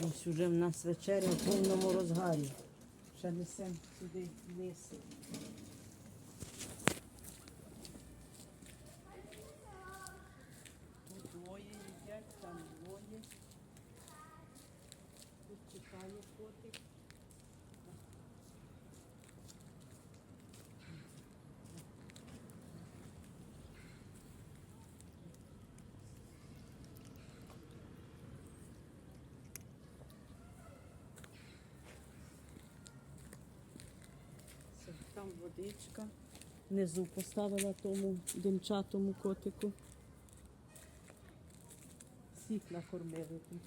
Ось уже в нас вечеря в повному розгарі. Ще несемо сюди миси. Тут двоє їдять, там двоє. Там водичка. Внизу поставила тому димчатому котику. Всіх накормили тут.